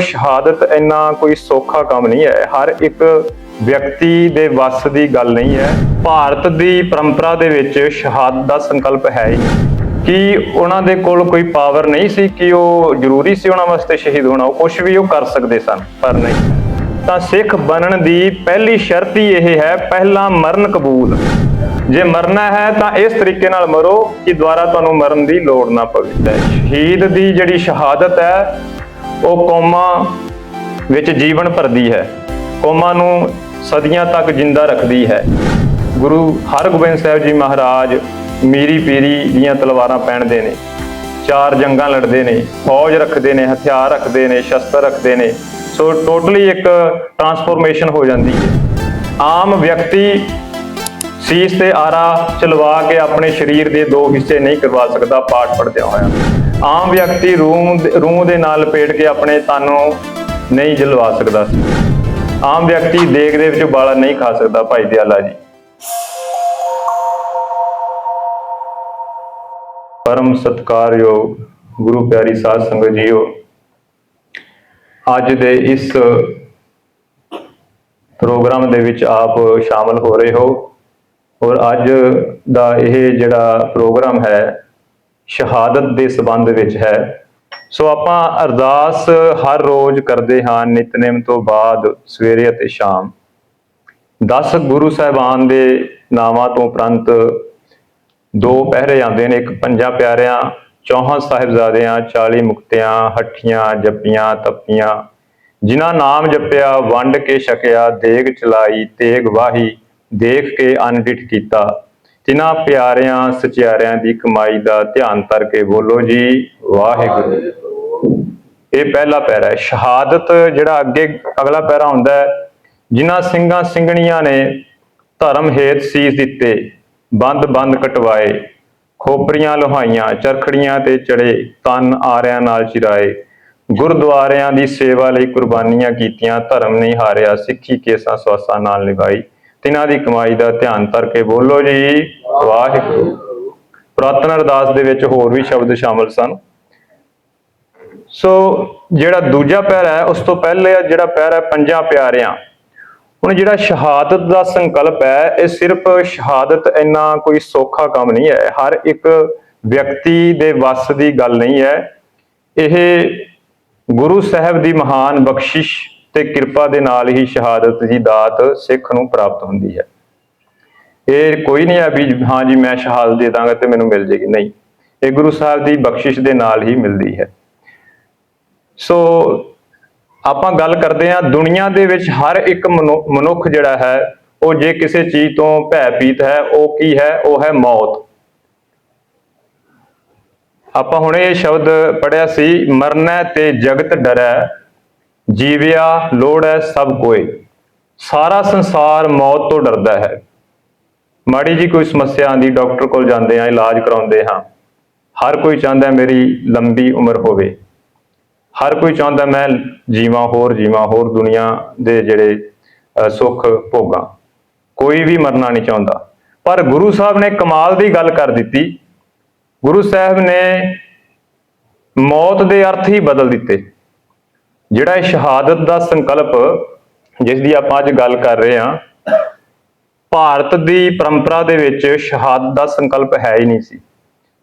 ਸ਼ਹਾਦਤ ਇੰਨਾ ਕੋਈ ਸੌਖਾ ਕੰਮ ਨਹੀਂ ਹੈ। ਹਰ ਇੱਕ ਵਿਅਕਤੀ ਦੇ ਵੱਸ ਦੀ ਗੱਲ ਨਹੀਂ ਹੈ। ਭਾਰਤ ਦੀ ਪਰੰਪਰਾ ਦੇ ਵਿੱਚ ਸ਼ਹਾਦਤ ਦਾ ਸੰਕਲਪ ਹੈ ਹੀ ਕਿ ਉਹਨਾਂ ਦੇ ਕੋਲ ਕੋਈ ਪਾਵਰ ਨਹੀਂ ਸੀ ਕਿ ਉਹ ਜ਼ਰੂਰੀ ਸੀ ਉਹਨਾਂ ਵਾਸਤੇ ਸ਼ਹੀਦ ਹੋਣਾ? ਉਹ ਕੁਝ ਵੀ ਉਹ ਕਰ ਸਕਦੇ ਸਨ, ਪਰ ਨਹੀਂ। ਤਾਂ ਸਿੱਖ ਬਣਨ ਦੀ ਪਹਿਲੀ ਸ਼ਰਤ ਹੀ ਇਹ ਹੈ, ਪਹਿਲਾ ਮਰਨ ਕਬੂਲ। ਜੇ ਮਰਨਾ ਹੈ ਤਾਂ ਇਸ ਤਰੀਕੇ ਨਾਲ ਮਰੋ ਕਿ ਦੁਬਾਰਾ ਤੁਹਾਨੂੰ ਮਰਨ ਦੀ ਲੋੜ ਨਾ ਪਵੇ। ਸ਼ਹੀਦ ਦੀ ਜਿਹੜੀ ਸ਼ਹਾਦਤ ਹੈ ਉਹ ਕੌਮਾਂ ਵਿੱਚ ਜੀਵਨ ਭਰਦੀ ਹੈ। ਕੌਮਾਂ ਨੂੰ ਸਦੀਆਂ ਤੱਕ ਜਿੰਦਾ ਰੱਖਦੀ ਹੈ। ਗੁਰੂ ਹਰਗੋਬਿੰਦ ਸਾਹਿਬ ਜੀ ਮਹਾਰਾਜ ਮੀਰੀ ਪੀਰੀ ਦੀਆਂ ਤਲਵਾਰਾਂ ਪਹਿਨਦੇ ਨੇ। ਚਾਰ ਜੰਗਾਂ ਲੜਦੇ ਨੇ, ਫੌਜ ਰੱਖਦੇ ਨੇ, ਹਥਿਆਰ ਰੱਖਦੇ ਨੇ, ਸ਼ਸਤਰ ਰੱਖਦੇ ਨੇ। ਸੋ ਟੋਟਲੀ ਇੱਕ ਟਰਾਂਸਫੋਰਮੇਸ਼ਨ ਹੋ ਜਾਂਦੀ ਹੈ। ਆਮ ਵਿਅਕਤੀ ਸੀਸ ਤੇ ਆਰਾ ਚਲਵਾ ਕੇ ਆਪਣੇ ਸਰੀਰ ਦੇ ਦੋ ਹਿੱਸੇ ਨਹੀਂ ਕਰਵਾ ਸਕਦਾ, ਪਾਠ ਪੜਦਿਆਂ ਹੋਇਆ। ਆਮ ਵਿਅਕਤੀ ਰੂਹ ਰੂਹ ਦੇ ਨਾਲ ਪੇਟ ਕੇ ਆਪਣੇ ਤਨ ਨੂੰ ਨਹੀਂ ਜਲਵਾ ਸਕਦਾ ਆਮ ਵਿਅਕਤੀ ਦੇਗ ਦੇ ਵਿੱਚ ਬਾਲਾ ਨਹੀਂ ਖਾ ਸਕਦਾ, ਭਾਈ ਦਿਆਲਾ ਜੀ। ਪਰਮ ਸਤਕਾਰਯੋਗ ਗੁਰੂ ਪਿਆਰੀ ਸਾਧ ਸੰਗਤ ਜੀਓ, ਅੱਜ ਦੇ ਇਸ ਪ੍ਰੋਗਰਾਮ ਦੇ ਵਿੱਚ ਆਪ ਸ਼ਾਮਲ ਹੋ ਰਹੇ ਹੋ। ਔਰ ਅੱਜ ਦਾ ਇਹ ਜਿਹੜਾ ਪ੍ਰੋਗਰਾਮ ਹੈ, ਸ਼ਹਾਦਤ ਦੇ ਸਬੰਧ ਵਿੱਚ ਹੈ। ਸੋ ਆਪਾਂ ਅਰਦਾਸ ਹਰ ਰੋਜ਼ ਕਰਦੇ ਹਾਂ ਨਿਤਨੇਮ ਤੋਂ ਬਾਅਦ ਸਵੇਰੇ ਅਤੇ ਸ਼ਾਮ। 10 ਗੁਰੂ ਸਾਹਿਬਾਨ ਦੇ ਨਾਵਾਂ ਤੋਂ ਉਪਰੰਤ ਦੋ ਪਹਿਰੇ ਆਉਂਦੇ ਨੇ, ਇੱਕ ਪੰਜਾਂ ਪਿਆਰਿਆਂ, ਚੌਹਾਂ ਸਾਹਿਬਜ਼ਾਦਿਆਂ 40 ਮੁਕਤਿਆਂ, ਹੱਠੀਆਂ, ਜੱਪੀਆਂ, ਤੱਪੀਆਂ। ਜਿਨ੍ਹਾਂ ਨਾਮ ਜਪਿਆ, ਵੰਡ ਕੇ ਛਕਿਆ, ਦੇਗ ਚਲਾਈ, ਤੇਗ ਵਾਹੀ ਦੇਖ ਕੇ ਅਨਡਿਠ ਕੀਤਾ। ਤਿਨਾਂ ਪਿਆਰਿਆਂ, ਸਚਿਆਰਿਆਂ ਦੀ ਕਮਾਈ ਦਾ ਧਿਆਨ ਧਰ ਕੇ ਬੋਲੋ ਜੀ, ਵਾਹਿਗੁਰੂ। ਇਹ ਪਹਿਲਾ ਪੈਰਾ ਹੈ। ਸ਼ਹਾਦਤ ਜਿਹੜਾ ਅੱਗੇ ਅਗਲਾ ਪੈਰਾ ਹੁੰਦਾ ਹੈ, ਜਿਨ੍ਹਾਂ ਸਿੰਘਾਂ ਸਿੰਘਣੀਆਂ ਨੇ ਧਰਮ ਹੇਤ ਸੀਸ ਦਿੱਤੇ, ਬੰਦ ਬੰਦ ਕਟਵਾਏ, ਖੋਪਰੀਆਂ ਲੋਹਾਈਆਂ, ਚਰਖੜੀਆਂ ਤੇ ਚੜੇ, ਤਨ ਆਰਿਆਂ ਨਾਲ ਚਿਰਾਏ, ਗੁਰਦੁਆਰਿਆਂ ਦੀ ਸੇਵਾ ਲਈ ਕੁਰਬਾਨੀਆਂ ਕੀਤੀਆਂ, ਧਰਮ ਨਹੀਂ ਹਾਰਿਆ, ਸਿੱਖੀ ਕੇਸਾਂ ਸਵਾਸਾਂ ਨਾਲ ਨਿਭਾਈ। ਤਿਨਾਂ ਦੀ ਕਮਾਈ ਦਾ ਧਿਆਨ ਧਰ ਕੇ ਬੋਲੋ ਜੀ, ਵਾਹਿਗੁਰੂ। ਪੁਰਾਤਨ ਅਰਦਾਸ ਦੇ ਵਿੱਚ ਹੋਰ ਵੀ ਸ਼ਬਦ ਸ਼ਾਮਲ ਸਨ। ਸੋ ਜਿਹੜਾ ਦੂਜਾ ਪੈਰ ਹੈ, ਉਸ ਤੋਂ ਪਹਿਲੇ ਜਿਹੜਾ ਪੈਰ ਹੈ ਪੰਜਾਂ ਪਿਆਰਿਆਂ। ਹੁਣ ਜਿਹੜਾ ਸ਼ਹਾਦਤ ਦਾ ਸੰਕਲਪ ਹੈ, ਇਹ ਸਿਰਫ ਸ਼ਹਾਦਤ ਇੰਨਾ ਕੋਈ ਸੌਖਾ ਕੰਮ ਨਹੀਂ ਹੈ। ਹਰ ਇੱਕ ਵਿਅਕਤੀ ਦੇ ਵੱਸ ਦੀ ਗੱਲ ਨਹੀਂ ਹੈ। ਇਹ ਗੁਰੂ ਸਾਹਿਬ ਦੀ ਮਹਾਨ ਬਖਸ਼ਿਸ਼ ਤੇ ਕਿਰਪਾ ਦੇ ਨਾਲ ਹੀ ਸ਼ਹਾਦਤ ਦੀ ਦਾਤ ਸਿੱਖ ਨੂੰ ਪ੍ਰਾਪਤ ਹੁੰਦੀ ਹੈ। ਇਹ ਕੋਈ ਨਹੀਂ ਹੈ ਵੀ ਹਾਂ ਜੀ, ਮੈਂ ਸ਼ਹਾਦਤ ਦੇ ਦਾਂਗਾ ਤੇ ਮੈਨੂੰ ਮਿਲ ਜੇਗੀ। ਨਹੀਂ, ਇਹ ਗੁਰੂ ਸਾਹਿਬ ਦੀ ਬਖਸ਼ਿਸ਼ ਦੇ ਨਾਲ ਹੀ ਮਿਲਦੀ ਹੈ। ਸੋ ਆਪਾਂ ਗੱਲ ਕਰਦੇ ਹਾਂ, ਦੁਨੀਆ ਦੇ ਵਿੱਚ ਹਰ ਇੱਕ ਮਨੁ- ਮਨੁੱਖ ਜਿਹੜਾ ਹੈ, ਉਹ ਜੇ ਕਿਸੇ ਚੀਜ਼ ਤੋਂ ਭੈ ਭੈਭੀਤ ਹੈ, ਉਹ ਕੀ ਹੈ? ਉਹ ਹੈ ਮੌਤ। ਆਪਾਂ ਹੁਣ ਇਹ ਸ਼ਬਦ ਪੜਿਆ ਸੀ, ਮਰਨਾ ਤੇ ਜਗਤ ਡਰੈ। ਜੀਵਿਆ, ਲੋੜ ਹੈ ਸਭ ਕੋਏ ਸਾਰਾ ਸੰਸਾਰ ਮੌਤ ਤੋਂ ਡਰਦਾ ਹੈ। ਮਾੜੀ ਜੀ ਕੋਈ ਸਮੱਸਿਆ ਆਂਦੀ ਡਾਕਟਰ ਕੋਲ ਜਾਂਦੇ ਆ ਇਲਾਜ ਕਰਾਉਂਦੇ ਹਾਂ। ਹਰ ਕੋਈ ਚਾਹੁੰਦਾ ਮੇਰੀ ਲੰਬੀ ਉਮਰ ਹੋਵੇ। ਹਰ ਕੋਈ ਚਾਹੁੰਦਾ ਮੈਂ ਜੀਵਾਂ ਹੋਰ ਜੀਵਾਂ ਹੋਰ ਦੁਨੀਆ ਦੇ ਜਿਹੜੇ ਸੁੱਖ ਭੋਗਾਂ। ਕੋਈ ਵੀ ਮਰਨਾ ਨਹੀਂ ਚਾਹੁੰਦਾ। ਪਰ ਗੁਰੂ ਸਾਹਿਬ ਨੇ ਕਮਾਲ ਦੀ ਗੱਲ ਕਰ ਦਿੱਤੀ। ਗੁਰੂ ਸਾਹਿਬ ਨੇ ਮੌਤ ਦੇ ਅਰਥ ਹੀ ਬਦਲ ਦਿੱਤੇ। ਜਿਹੜਾ ਇਹ ਸ਼ਹਾਦਤ ਦਾ ਸੰਕਲਪ ਜਿਸ ਦੀ ਆਪਾਂ ਅੱਜ ਗੱਲ ਕਰ ਰਹੇ ਹਾਂ, ਭਾਰਤ ਦੀ ਪਰੰਪਰਾ ਦੇ ਵਿੱਚ ਸ਼ਹਾਦਤ ਦਾ ਸੰਕਲਪ ਹੈ ਹੀ ਨਹੀਂ ਸੀ।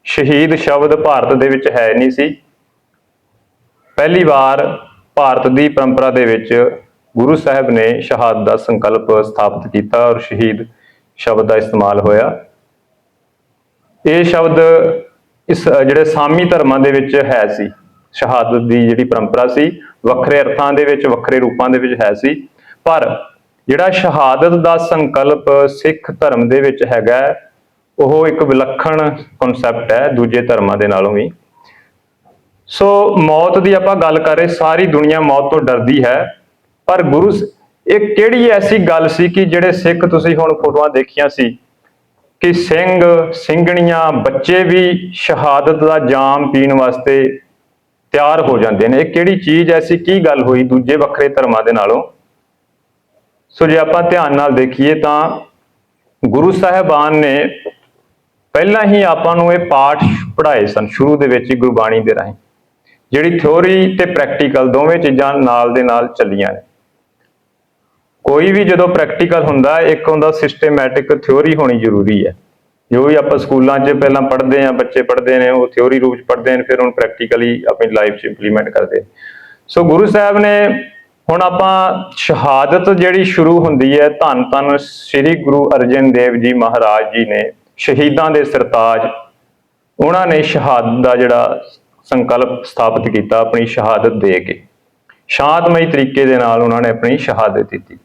ਸ਼ਹੀਦ ਸ਼ਬਦ ਭਾਰਤ ਦੇ ਵਿੱਚ ਹੈ ਨਹੀਂ ਸੀ। ਪਹਿਲੀ ਵਾਰ ਭਾਰਤ ਦੀ ਪਰੰਪਰਾ ਦੇ ਵਿੱਚ ਗੁਰੂ ਸਾਹਿਬ ਨੇ ਸ਼ਹਾਦਤ ਦਾ ਸੰਕਲਪ ਸਥਾਪਿਤ ਕੀਤਾ ਔਰ ਸ਼ਹੀਦ ਸ਼ਬਦ ਦਾ ਇਸਤੇਮਾਲ ਹੋਇਆ। ਇਹ ਸ਼ਬਦ ਇਸ, ਜਿਹੜੇ ਸਾਮੀ ਧਰਮਾਂ ਦੇ ਵਿੱਚ ਹੈ ਸੀ। ਸ਼ਹਾਦਤ ਦੀ ਜਿਹੜੀ ਪਰੰਪਰਾ ਸੀ ਵੱਖਰੇ ਅਰਥਾਂ ਦੇ ਵਿੱਚ, ਵੱਖਰੇ ਰੂਪਾਂ ਦੇ ਵਿੱਚ ਹੈ ਸੀ। ਪਰ ਜਿਹੜਾ ਸ਼ਹਾਦਤ ਦਾ ਸੰਕਲਪ ਸਿੱਖ ਧਰਮ ਦੇ ਵਿੱਚ ਹੈਗਾ ਉਹ ਇੱਕ ਵਿਲੱਖਣ ਕਨਸੈਪਟ ਹੈ ਦੂਜੇ ਧਰਮਾਂ ਦੇ ਨਾਲੋਂ ਵੀ। ਸੋ ਮੌਤ ਦੀ ਆਪਾਂ ਗੱਲ ਕਰ ਰਹੇ, ਸਾਰੀ ਦੁਨੀਆ ਮੌਤ ਤੋਂ ਡਰਦੀ ਹੈ। ਪਰ ਗੁਰੂ ਇਹ ਕਿਹੜੀ ਐਸੀ ਗੱਲ ਸੀ ਕਿ ਜਿਹੜੇ ਸਿੱਖ ਤੁਸੀਂ ਹੁਣ ਫੋਟੋਆਂ ਦੇਖੀਆਂ ਸੀ ਕਿ ਸਿੰਘ, ਸਿੰਘਣੀਆਂ, ਬੱਚੇ ਵੀ ਸ਼ਹਾਦਤ ਦਾ ਜਾਮ ਪੀਣ ਵਾਸਤੇ ਤਿਆਰ ਹੋ ਜਾਂਦੇ ਨੇ। ਇਹ ਕਿਹੜੀ ਚੀਜ਼ ਐਸੀ ਕੀ ਗੱਲ ਹੋਈ ਦੂਜੇ ਵੱਖਰੇ ਧਰਮਾਂ ਦੇ ਨਾਲੋਂ? ਸੋ ਜੇ ਆਪਾਂ ਧਿਆਨ ਨਾਲ ਦੇਖੀਏ ਤਾਂ ਗੁਰੂ ਸਾਹਿਬਾਨ ਨੇ ਪਹਿਲਾਂ ਹੀ ਆਪਾਂ ਨੂੰ ਇਹ ਪਾਠ ਪੜ੍ਹਾਏ ਸਨ, ਸ਼ੁਰੂ ਦੇ ਵਿੱਚ ਹੀ ਗੁਰਬਾਣੀ ਦੇ ਰਾਹੀਂ। ਜਿਹੜੀ ਥਿਉਰੀ ਤੇ ਪ੍ਰੈਕਟੀਕਲ ਦੋਵੇਂ ਚੀਜ਼ਾਂ ਨਾਲ ਦੇ ਨਾਲ ਚੱਲੀਆਂ ਨੇ। ਕੋਈ ਵੀ ਜਦੋਂ ਪ੍ਰੈਕਟੀਕਲ ਹੁੰਦਾ, ਇੱਕ ਹੁੰਦਾ ਸਿਸਟਮੈਟਿਕ ਥਿਉਰੀ ਹੋਣੀ ਜ਼ਰੂਰੀ ਹੈ। ਜੋ ਵੀ ਆਪਾਂ ਸਕੂਲਾਂ 'ਚ ਪਹਿਲਾਂ ਪੜ੍ਹਦੇ ਆ ਬੱਚੇ ਪੜ੍ਹਦੇ ਨੇ, ਉਹ ਥਿਉਰੀ ਰੂਪ 'ਚ ਪੜ੍ਹਦੇ ਨੇ, ਫਿਰ ਉਹਨੂੰ ਪ੍ਰੈਕਟੀਕਲੀ ਆਪਣੀ ਲਾਈਫ 'ਚ ਇੰਪਲੀਮੈਂਟ ਕਰਦੇ ਸੋ ਗੁਰੂ ਸਾਹਿਬ ਨੇ ਹੁਣ ਆਪਾਂ ਸ਼ਹਾਦਤ ਜਿਹੜੀ ਸ਼ੁਰੂ ਹੁੰਦੀ ਹੈ, ਧੰਨ ਧੰਨ ਸ੍ਰੀ ਗੁਰੂ ਅਰਜਨ ਦੇਵ ਜੀ ਮਹਾਰਾਜ ਜੀ ਨੇ, ਸ਼ਹੀਦਾਂ ਦੇ ਸਰਤਾਜ, ਉਹਨਾਂ ਨੇ ਸ਼ਹਾਦਤ ਦਾ ਜਿਹੜਾ ਸੰਕਲਪ ਸਥਾਪਿਤ ਕੀਤਾ, ਆਪਣੀ ਸ਼ਹਾਦਤ ਦੇ ਕੇ। ਸ਼ਾਂਤਮਈ ਤਰੀਕੇ ਦੇ ਨਾਲ ਉਹਨਾਂ ਨੇ ਆਪਣੀ ਸ਼ਹਾਦਤ ਦਿੱਤੀ।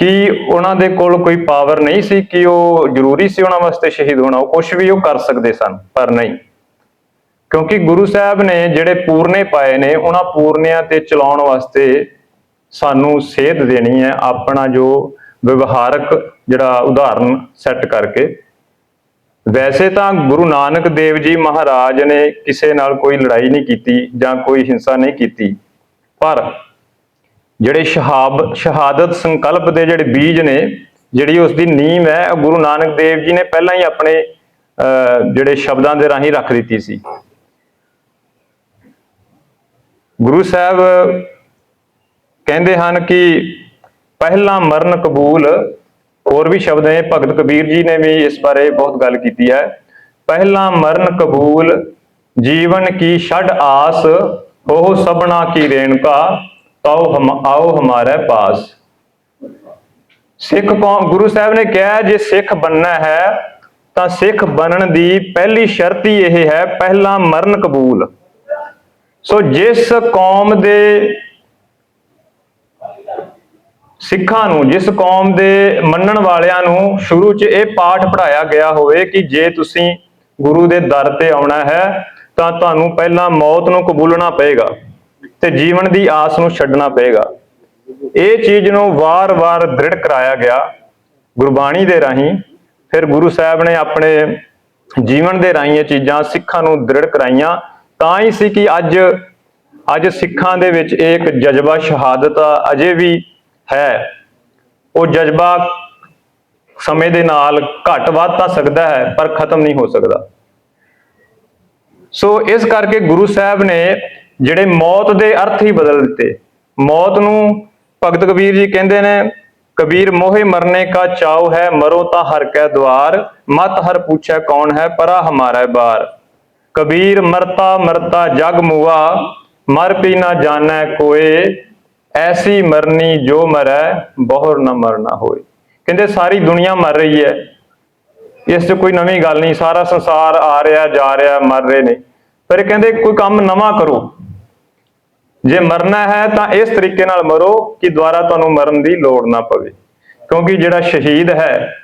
ਕਿ ਉਹਨਾਂ ਦੇ ਕੋਲ ਕੋਈ ਪਾਵਰ ਨਹੀਂ ਸੀ ਕਿ ਉਹ ਜ਼ਰੂਰੀ ਸੀ ਉਹਨਾਂ ਵਾਸਤੇ ਸ਼ਹੀਦ ਹੋਣਾ, ਉਹ ਕੁਝ ਵੀ ਉਹ ਕਰ ਸਕਦੇ ਸਨ, ਪਰ ਨਹੀਂ। ਕਿਉਂਕਿ ਗੁਰੂ ਸਾਹਿਬ ਨੇ ਜਿਹੜੇ ਪੂਰਨੇ ਪਾਏ ਨੇ, ਉਹਨਾਂ ਪੂਰਨਿਆਂ ਤੇ ਚਲਾਉਣ ਵਾਸਤੇ ਸਾਨੂੰ ਸੇਧ ਦੇਣੀ ਹੈ, ਆਪਣਾ ਜੋ ਵਿਵਹਾਰਕ ਜਿਹੜਾ ਉਦਾਹਰਨ ਸੈੱਟ ਕਰਕੇ। ਵੈਸੇ ਤਾਂ ਗੁਰੂ ਨਾਨਕ ਦੇਵ ਜੀ ਮਹਾਰਾਜ ਨੇ ਕਿਸੇ ਨਾਲ ਕੋਈ ਲੜਾਈ ਨਹੀਂ ਕੀਤੀ ਜਾਂ ਕੋਈ ਹਿੰਸਾ ਨਹੀਂ ਕੀਤੀ, ਪਰ ਜਿਹੜੇ ਸ਼ਹਾਬ ਸ਼ਹਾਦਤ ਸੰਕਲਪ ਦੇ ਜਿਹੜੇ ਬੀਜ ਨੇ ਜਿਹੜੀ ਉਸ ਦੀ ਨੀਂਹ ਹੈ ਉਹ ਗੁਰੂ ਨਾਨਕ ਦੇਵ ਜੀ ਨੇ ਪਹਿਲਾਂ ਹੀ ਆਪਣੇ ਅਹ, ਜਿਹੜੇ ਸ਼ਬਦਾਂ ਦੇ ਰਾਹੀਂ ਰੱਖ ਦਿੱਤੀ ਸੀ। ਗੁਰੂ ਸਾਹਿਬ ਕਹਿੰਦੇ ਹਨ ਕਿ ਪਹਿਲਾ ਮਰਨ ਕਬੂਲ ਹੋਰ ਵੀ ਸ਼ਬਦ ਨੇ ਭਗਤ ਕਬੀਰ ਜੀ ਨੇ ਵੀ ਇਸ ਬਾਰੇ ਬਹੁਤ ਗੱਲ ਕੀਤੀ ਹੈ। ਪਹਿਲਾ ਮਰਨ ਕਬੂਲ ਜੀਵਨ ਕੀ ਛੜ ਆਸ ਉਹ ਸਭਨਾ ਕੀ ਰੇਣਕਾ ਤਾਓ ਹਮ, ਆਓ ਹਮਾਰੇ ਪਾਸ। ਸਿੱਖ ਕੌਮ ਗੁਰੂ ਸਾਹਿਬ ਨੇ ਕਿਹਾ, ਜੇ ਸਿੱਖ ਬਣਨਾ ਹੈ, ਤਾਂ ਸਿੱਖ ਬਣਨ ਦੀ ਪਹਿਲੀ ਸ਼ਰਤ ਹੀ ਇਹ ਹੈ, ਪਹਿਲਾ ਮਰਨ ਕਬੂਲ। ਸੋ ਜਿਸ ਕੌਮ ਦੇ ਸਿੱਖਾਂ ਨੂੰ, ਜਿਸ ਕੌਮ ਦੇ ਮੰਨਣ ਵਾਲਿਆਂ ਨੂੰ ਸ਼ੁਰੂ 'ਚ ਇਹ ਪਾਠ ਪੜਾਇਆ ਗਿਆ ਹੋਵੇ ਕਿ ਜੇ ਤੁਸੀਂ ਗੁਰੂ ਦੇ ਦਰ ਤੇ ਆਉਣਾ ਹੈ, ਤਾਂ ਤੁਹਾਨੂੰ ਪਹਿਲਾਂ ਮੌਤ ਨੂੰ ਕਬੂਲਣਾ ਪਏਗਾ। ਤੇ ਜੀਵਨ ਦੀ ਆਸ ਨੂੰ ਛੱਡਣਾ ਪਏਗਾ। ਇਹ ਚੀਜ਼ ਨੂੰ ਵਾਰ-ਵਾਰ ਦ੍ਰਿੜ ਕਰਾਇਆ ਗਿਆ ਗੁਰਬਾਣੀ ਦੇ ਰਾਹੀਂ। ਫਿਰ ਗੁਰੂ ਸਾਹਿਬ ਨੇ ਆਪਣੇ ਜੀਵਨ ਦੇ ਰਾਹੀਂ ਇਹ ਚੀਜ਼ਾਂ ਸਿੱਖਾਂ ਨੂੰ ਦ੍ਰਿੜ ਕਰਾਈਆਂ। ਤਾਂ ਹੀ ਸੀ ਕਿ ਅੱਜ ਅੱਜ ਸਿੱਖਾਂ ਦੇ ਵਿੱਚ ਇਹ ਇੱਕ ਜਜ਼ਬਾ ਸ਼ਹਾਦਤ ਅਜੇ ਵੀ ਹੈ। ਉਹ ਜਜ਼ਬਾ ਸਮੇਂ ਦੇ ਨਾਲ ਘਟ ਵੱਧ ਤਾਂ ਸਕਦਾ ਹੈ ਪਰ ਖਤਮ ਨਹੀਂ ਹੋ ਸਕਦਾ। ਸੋ ਇਸ ਕਰਕੇ ਗੁਰੂ ਸਾਹਿਬ ਨੇ ਜਿਹੜੇ ਮੌਤ ਦੇ ਅਰਥ ਹੀ ਬਦਲ ਦਿੱਤੇ। ਮੌਤ ਨੂੰ ਭਗਤ ਕਬੀਰ ਜੀ ਕਹਿੰਦੇ ਨੇ, ਕਬੀਰ ਮੋਹੇ ਮਰਨੇ ਕਾ ਚਾਉ ਹੈ, ਮਰੋ ਤਾਂ ਹਰ ਕੈ ਦੁਆਰ ਮਤ ਹਰ ਪੁੱਛੈ ਕੌਣ ਹੈ, ਪਰਾ ਹਮਾਰਾ ਬਾਰ। ਕਬੀਰ, ਮਰਤਾ ਮਰਤਾ ਜਗ ਮੁਆ, ਮਰ ਪੀ ਨਾ ਜਾਣੈ ਕੋਏ, ਐਸੀ ਮਰਨੀ ਜੋ ਮਰੈ, ਬਹੁਰ ਨਾ ਮਰਨਾ ਹੋਏ। ਕਹਿੰਦੇ, ਸਾਰੀ ਦੁਨੀਆ ਮਰ ਰਹੀ ਹੈ। ਇਸ 'ਚ ਕੋਈ ਨਵੀਂ ਗੱਲ ਨਹੀਂ, ਸਾਰਾ ਸੰਸਾਰ ਆ ਰਿਹਾ, ਜਾ ਰਿਹਾ, ਮਰ ਰਹੇ ਨੇ। ਪਰ ਕਹਿੰਦੇ, ਕੋਈ ਕੰਮ ਨਵਾਂ ਕਰੋ। ਜੇ ਮਰਨਾ ਹੈ ਤਾਂ ਇਸ ਤਰੀਕੇ ਨਾਲ ਮਰੋ ਕਿ ਦੁਬਾਰਾ ਤੁਹਾਨੂੰ ਮਰਨ ਦੀ ਲੋੜ ਨਾ ਪਵੇ। ਕਿਉਂਕਿ ਜਿਹੜਾ ਸ਼ਹੀਦ ਹੈ,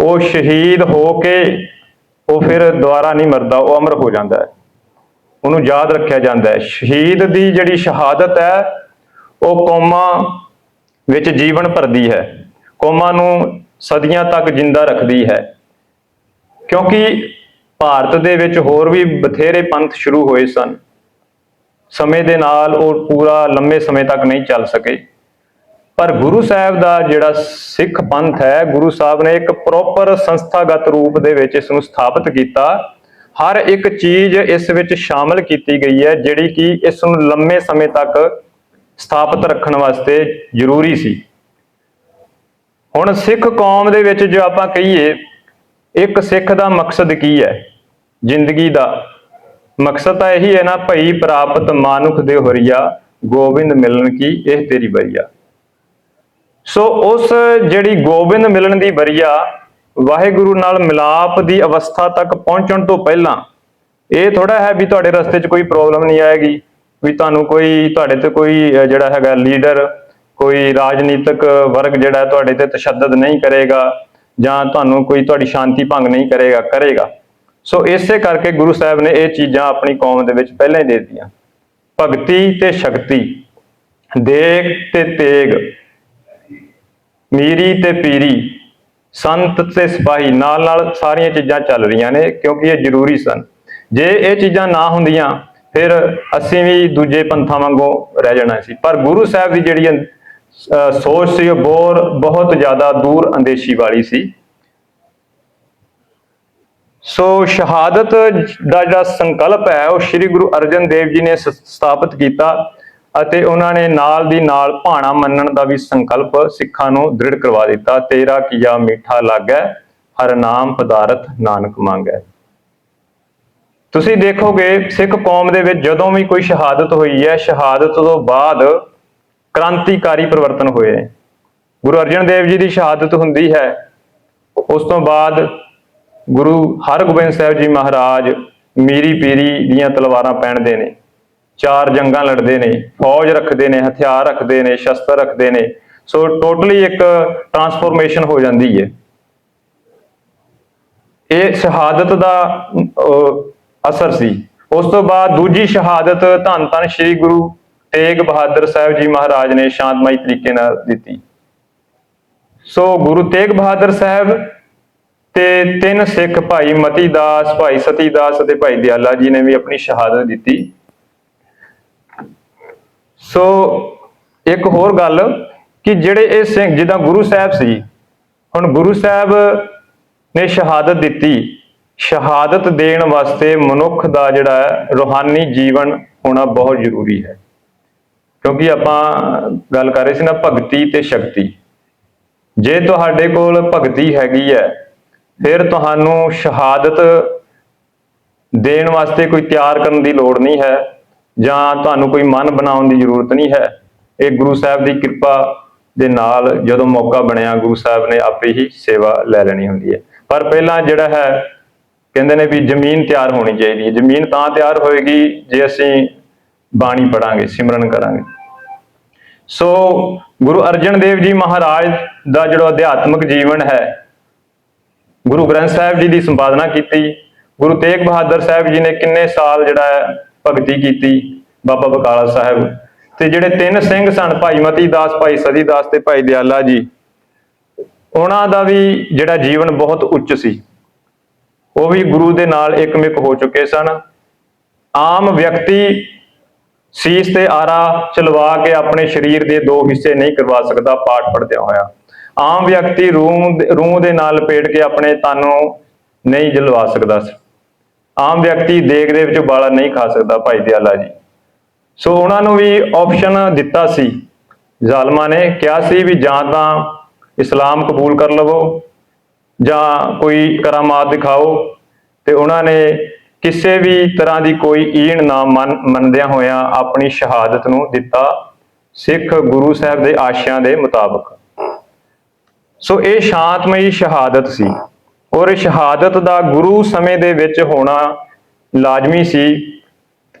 ਉਹ ਸ਼ਹੀਦ ਹੋ ਕੇ ਉਹ ਫਿਰ ਦੁਬਾਰਾ ਨਹੀਂ ਮਰਦਾ, ਉਹ ਅਮਰ ਹੋ ਜਾਂਦਾ ਹੈ। ਉਹਨੂੰ ਯਾਦ ਰੱਖਿਆ ਜਾਂਦਾ ਹੈ। ਸ਼ਹੀਦ ਦੀ ਜਿਹੜੀ ਸ਼ਹਾਦਤ ਹੈ, ਉਹ ਕੌਮਾਂ ਵਿੱਚ ਜੀਵਨ ਭਰਦੀ ਹੈ। ਕੌਮਾਂ ਨੂੰ ਸਦੀਆਂ ਤੱਕ ਜਿੰਦਾ ਰੱਖਦੀ ਹੈ। ਕਿਉਂਕਿ ਭਾਰਤ ਦੇ ਵਿੱਚ ਹੋਰ ਵੀ ਬਥੇਰੇ ਪੰਥ ਸ਼ੁਰੂ ਹੋਏ ਸਨ। ਸਮੇਂ ਦੇ ਨਾਲ ਉਹ ਪੂਰਾ ਲੰਮੇ ਸਮੇਂ ਤੱਕ ਨਹੀਂ ਚੱਲ ਸਕੇ। ਪਰ ਗੁਰੂ ਸਾਹਿਬ ਦਾ ਜਿਹੜਾ ਸਿੱਖ ਪੰਥ ਹੈ, ਗੁਰੂ ਸਾਹਿਬ ਨੇ ਇੱਕ ਪ੍ਰੋਪਰ ਸੰਸਥਾਗਤ ਰੂਪ ਦੇ ਵਿੱਚ ਇਸ ਨੂੰ ਸਥਾਪਿਤ ਕੀਤਾ। ਹਰ ਇੱਕ ਚੀਜ਼ ਇਸ ਵਿੱਚ ਸ਼ਾਮਲ ਕੀਤੀ ਗਈ ਹੈ, ਜਿਹੜੀ ਕਿ ਇਸ ਨੂੰ ਲੰਮੇ ਸਮੇਂ ਤੱਕ ਸਥਾਪਿਤ ਰੱਖਣ ਵਾਸਤੇ ਜ਼ਰੂਰੀ ਸੀ। ਹੁਣ ਸਿੱਖ ਕੌਮ ਦੇ ਵਿੱਚ ਜੋ ਆਪਾਂ ਕਹੀਏ, ਇੱਕ ਸਿੱਖ ਦਾ ਮਕਸਦ ਕੀ ਹੈ? ਜ਼ਿੰਦਗੀ ਦਾ। ਮਕਸਦ ਤਾਂ ਇਹੀ ਹੈ ਨਾ, ਭਈ ਪ੍ਰਾਪਤ ਮਾਨੁਖ ਦੇ ਹੋਰੀਆ, ਗੋਬਿੰਦ ਮਿਲਣ ਕੀ, ਇਹ ਤੇਰੀ ਬਰੀਆ ਸੋ ਉਸ ਜਿਹੜੀ ਗੋਬਿੰਦ ਮਿਲਣ ਦੀ ਬਰੀਆ ਵਾਹਿਗੁਰੂ ਨਾਲ ਮਿਲਾਪ ਦੀ ਅਵਸਥਾ ਤੱਕ ਪਹੁੰਚਣ ਤੋਂ ਪਹਿਲਾਂ, ਇਹ ਥੋੜਾ ਹੈ ਵੀ ਤੁਹਾਡੇ ਰਸਤੇ 'ਚ ਕੋਈ ਪ੍ਰੋਬਲਮ ਨਹੀਂ ਆਏਗੀ, ਵੀ ਤੁਹਾਨੂੰ ਕੋਈ, ਤੁਹਾਡੇ ਤੇ ਕੋਈ ਜਿਹੜਾ ਹੈਗਾ ਲੀਡਰ, ਕੋਈ ਰਾਜਨੀਤਿਕ ਵਰਗ ਜਿਹੜਾ ਤੁਹਾਡੇ ਤੇ ਤਸ਼ੱਦਦ ਨਹੀਂ ਕਰੇਗਾ, ਜਾਂ ਤੁਹਾਨੂੰ ਕੋਈ ਤੁਹਾਡੀ ਸ਼ਾਂਤੀ ਭੰਗ ਨਹੀਂ ਕਰੇਗਾ ਕਰੇਗਾ। ਸੋ ਇਸੇ ਕਰਕੇ ਗੁਰੂ ਸਾਹਿਬ ਨੇ ਇਹ ਚੀਜ਼ਾਂ ਆਪਣੀ ਕੌਮ ਦੇ ਵਿੱਚ ਪਹਿਲਾਂ ਹੀ ਦੇ ਦਿੱਤੀਆਂ। ਭਗਤੀ ਤੇ ਸ਼ਕਤੀ ਦੇਗ ਤੇ ਤੇਗ, ਮੀਰੀ ਤੇ ਪੀਰੀ, ਸੰਤ ਤੇ ਸਿਪਾਹੀ, ਨਾਲ ਨਾਲ ਸਾਰੀਆਂ ਚੀਜ਼ਾਂ ਚੱਲ ਰਹੀਆਂ ਨੇ ਕਿਉਂਕਿ ਇਹ ਜ਼ਰੂਰੀ ਸਨ। ਜੇ ਇਹ ਚੀਜ਼ਾਂ ਨਾ ਹੁੰਦੀਆਂ, ਫਿਰ ਅਸੀਂ ਵੀ ਦੂਜੇ ਪੰਥਾਂ ਵਾਂਗੂ ਰਹਿ ਜਾਣਾ ਸੀ। ਪਰ ਗੁਰੂ ਸਾਹਿਬ ਦੀ ਜਿਹੜੀ ਸੋਚ ਸੀ, ਉਹ ਬੋਰ, ਬਹੁਤ ਜ਼ਿਆਦਾ ਦੂਰ ਅੰਦੇਸ਼ੀ ਵਾਲੀ ਸੀ। ਸੋ ਸ਼ਹਾਦਤ ਦਾ ਜਿਹੜਾ ਸੰਕਲਪ ਹੈ, ਉਹ ਸ੍ਰੀ ਗੁਰੂ ਅਰਜਨ ਦੇਵ ਜੀ ਨੇ ਸਥਾਪਿਤ ਕੀਤਾ ਅਤੇ ਉਹਨਾਂ ਨੇ ਨਾਲ ਦੀ ਨਾਲ ਭਾਣਾ ਮੰਨਣ ਦਾ ਵੀ ਸੰਕਲਪ ਸਿੱਖਾਂ ਨੂੰ ਦ੍ਰਿੜ ਕਰਵਾ ਦਿੱਤਾ। ਤੇਰਾ ਕੀਆ ਮਿੱਠਾ ਲੱਗੈ, ਹਰ ਨਾਮ ਪਦਾਰਥ ਨਾਨਕ ਮੰਗੈ। ਤੁਸੀਂ ਦੇਖੋਗੇ, ਸਿੱਖ ਕੌਮ ਦੇ ਵਿੱਚ ਜਦੋਂ ਵੀ ਕੋਈ ਸ਼ਹਾਦਤ ਹੋਈ ਹੈ, ਸ਼ਹਾਦਤ ਤੋਂ ਬਾਅਦ ਕ੍ਰਾਂਤੀਕਾਰੀ ਪਰਿਵਰਤਨ ਹੋਏ। ਗੁਰੂ ਅਰਜਨ ਦੇਵ ਜੀ ਦੀ ਸ਼ਹਾਦਤ ਹੁੰਦੀ ਹੈ। ਉਸ ਤੋਂ ਬਾਅਦ ਗੁਰੂ ਹਰਗੋਬਿੰਦ ਸਾਹਿਬ ਜੀ ਮਹਾਰਾਜ ਮੀਰੀ ਪੀਰੀ ਦੀਆਂ ਤਲਵਾਰਾਂ ਪਹਿਨਦੇ ਨੇ ਚਾਰ ਜੰਗਾਂ ਲੜਦੇ ਨੇ ਫੌਜ ਰੱਖਦੇ ਨੇ ਹਥਿਆਰ ਰੱਖਦੇ ਨੇ ਸ਼ਸਤਰ ਰੱਖਦੇ ਨੇ ਸੋ ਟੋਟਲੀ ਇੱਕ ਟਰਾਂਸਫੋਰਮੇਸ਼ਨ ਹੋ ਜਾਂਦੀ ਹੈ। ਇਹ ਸ਼ਹਾਦਤ ਦਾ ਅਹ, ਅਸਰ ਸੀ। ਉਸ ਤੋਂ ਬਾਅਦ ਦੂਜੀ ਸ਼ਹਾਦਤ ਧੰਨ ਧੰਨ ਸ੍ਰੀ ਗੁਰੂ ਤੇਗ ਬਹਾਦਰ ਸਾਹਿਬ ਜੀ ਮਹਾਰਾਜ ਨੇ ਸ਼ਾਂਤਮਈ ਤਰੀਕੇ ਨਾਲ ਦਿੱਤੀ। ਸੋ ਗੁਰੂ ਤੇਗ ਬਹਾਦਰ ਸਾਹਿਬ ਤੇ ਤਿੰਨ ਸਿੱਖ ਭਾਈ ਮਤੀ ਦਾਸ ਭਾਈ ਸਤੀ ਦਾਸ ਅਤੇ ਭਾਈ ਦਿਆਲਾ ਜੀ ਨੇ ਵੀ ਆਪਣੀ ਸ਼ਹਾਦਤ ਦਿੱਤੀ। ਸੋ ਇੱਕ ਹੋਰ ਗੱਲ ਕਿ ਜਿਹੜੇ ਇਹ ਸਿੰਘ ਜਿੱਦਾਂ ਗੁਰੂ ਸਾਹਿਬ ਸੀ ਹੁਣ ਗੁਰੂ ਸਾਹਿਬ ਨੇ ਸ਼ਹਾਦਤ ਦਿੱਤੀ। ਸ਼ਹਾਦਤ ਦੇਣ ਵਾਸਤੇ ਮਨੁੱਖ ਦਾ ਜਿਹੜਾ ਹੈ, ਰੂਹਾਨੀ ਜੀਵਨ ਹੋਣਾ ਬਹੁਤ ਜ਼ਰੂਰੀ ਹੈ। ਕਿਉਂਕਿ ਆਪਾਂ ਗੱਲ ਕਰ ਰਹੇ ਸੀ ਨਾ ਭਗਤੀ ਤੇ ਸ਼ਕਤੀ। ਜੇ ਤੁਹਾਡੇ ਕੋਲ ਭਗਤੀ ਹੈਗੀ ਹੈ ਫਿਰ ਤੁਹਾਨੂੰ ਸ਼ਹਾਦਤ ਦੇਣ ਵਾਸਤੇ ਕੋਈ ਤਿਆਰ ਕਰਨ ਦੀ ਲੋੜ ਨਹੀਂ ਹੈ, ਜਾਂ ਤੁਹਾਨੂੰ ਕੋਈ ਮਨ ਬਣਾਉਣ ਦੀ ਜ਼ਰੂਰਤ ਨਹੀਂ ਹੈ। ਇਹ ਗੁਰੂ ਸਾਹਿਬ ਦੀ ਕਿਰਪਾ ਦੇ ਨਾਲ ਜਦੋਂ ਮੌਕਾ ਬਣਿਆ, ਗੁਰੂ ਸਾਹਿਬ ਨੇ ਆਪੇ ਹੀ ਸੇਵਾ ਲੈ ਲੈਣੀ ਹੁੰਦੀ ਹੈ। ਪਰ ਪਹਿਲਾਂ ਜਿਹੜਾ ਹੈ, ਕਹਿੰਦੇ ਨੇ ਵੀ ਜ਼ਮੀਨ ਤਿਆਰ ਹੋਣੀ ਚਾਹੀਦੀ ਹੈ। ਜ਼ਮੀਨ ਤਾਂ ਤਿਆਰ ਹੋਏਗੀ ਜੇ ਅਸੀਂ ਬਾਣੀ ਪੜਾਂਗੇ ਸਿਮਰਨ ਕਰਾਂਗੇ। ਸੋ ਗੁਰੂ ਅਰਜਨ ਦੇਵ ਜੀ ਮਹਾਰਾਜ ਦਾ ਜਿਹੜਾ ਅਧਿਆਤਮਿਕ ਜੀਵਨ ਹੈ ਗੁਰੂ ਗ੍ਰੰਥ ਸਾਹਿਬ ਜੀ ਦੀ ਸੰਪਾਦਨਾ ਕੀਤੀ। ਗੁਰੂ ਤੇਗ ਬਹਾਦਰ ਸਾਹਿਬ ਜੀ ਨੇ ਕਿੰਨੇ ਸਾਲ ਜਿਹੜਾ ਹੈ ਭਗਤੀ ਕੀਤੀ ਬਾਬਾ ਬਕਾਲਾ ਸਾਹਿਬ। ਤੇ ਜਿਹੜੇ ਤਿੰਨ ਸਿੰਘ ਸਨ, ਭਾਈ ਮਤੀ ਦਾਸ ਭਾਈ ਸਦੀ ਦਾਸ ਤੇ ਭਾਈ ਦਿਆਲਾ ਜੀ, ਉਹਨਾਂ ਦਾ ਵੀ ਜਿਹੜਾ ਜੀਵਨ ਬਹੁਤ ਉੱਚ ਸੀ। ਉਹ ਵੀ ਗੁਰੂ ਦੇ ਨਾਲ ਇੱਕਮਿਕ ਹੋ ਚੁੱਕੇ ਸਨ। ਆਮ ਵਿਅਕਤੀ ਸੀਸ ਤੇ ਆਰਾ ਚਲਵਾ ਕੇ ਆਪਣੇ ਸਰੀਰ ਦੇ ਦੋ ਹਿੱਸੇ ਨਹੀਂ ਕਰਵਾ ਸਕਦਾ, ਪਾਠ ਪੜਦਿਆਂ ਹੋਇਆ। ਆਮ ਵਿਅਕਤੀ ਰੂਹ ਦੇ- ਰੂਹ ਦੇ ਨਾਲ ਲਪੇਟ ਕੇ ਆਪਣੇ ਤਨ ਨੂੰ ਨਹੀਂ ਜਲਵਾ ਸਕਦਾ ਆਮ ਵਿਅਕਤੀ ਦੇਗ ਦੇ ਵਿੱਚ ਬਾਲਾ ਨਹੀਂ ਖਾ ਸਕਦਾ, ਭਾਈ ਦਿਆਲਾ ਜੀ। ਸੋ ਉਹਨਾਂ ਨੂੰ ਵੀ ਆਪਸ਼ਨ ਦਿੱਤਾ ਸੀ। ਜ਼ਾਲਮਾਂ ਨੇ ਕਿਹਾ ਸੀ ਵੀ ਜਾਂ ਤਾਂ ਇਸਲਾਮ ਕਬੂਲ ਕਰ ਲਵੋ, ਜਾਂ ਕੋਈ ਕਰਾਮਾਤ ਦਿਖਾਓ, ਤੇ ਉਹਨਾਂ ਨੇ ਕਿਸੇ ਵੀ ਤਰ੍ਹਾਂ ਦੀ ਕੋਈ ਈਣ ਨਾ ਮੰਨ, ਮੰਨਦਿਆਂ ਹੋਇਆਂ ਆਪਣੀ ਸ਼ਹਾਦਤ ਨੂੰ ਦਿੱਤਾ ਸਿੱਖ ਗੁਰੂ ਸਾਹਿਬ ਦੇ ਆਸ਼ਿਆਂ ਦੇ ਮੁਤਾਬਕ। ਸੋ ਇਹ ਸ਼ਾਂਤਮਈ ਸ਼ਹਾਦਤ ਸੀ ਔਰ ਸ਼ਹਾਦਤ ਦਾ ਗੁਰੂ ਸਮੇਂ ਦੇ ਵਿੱਚ ਹੋਣਾ ਲਾਜ਼ਮੀ ਸੀ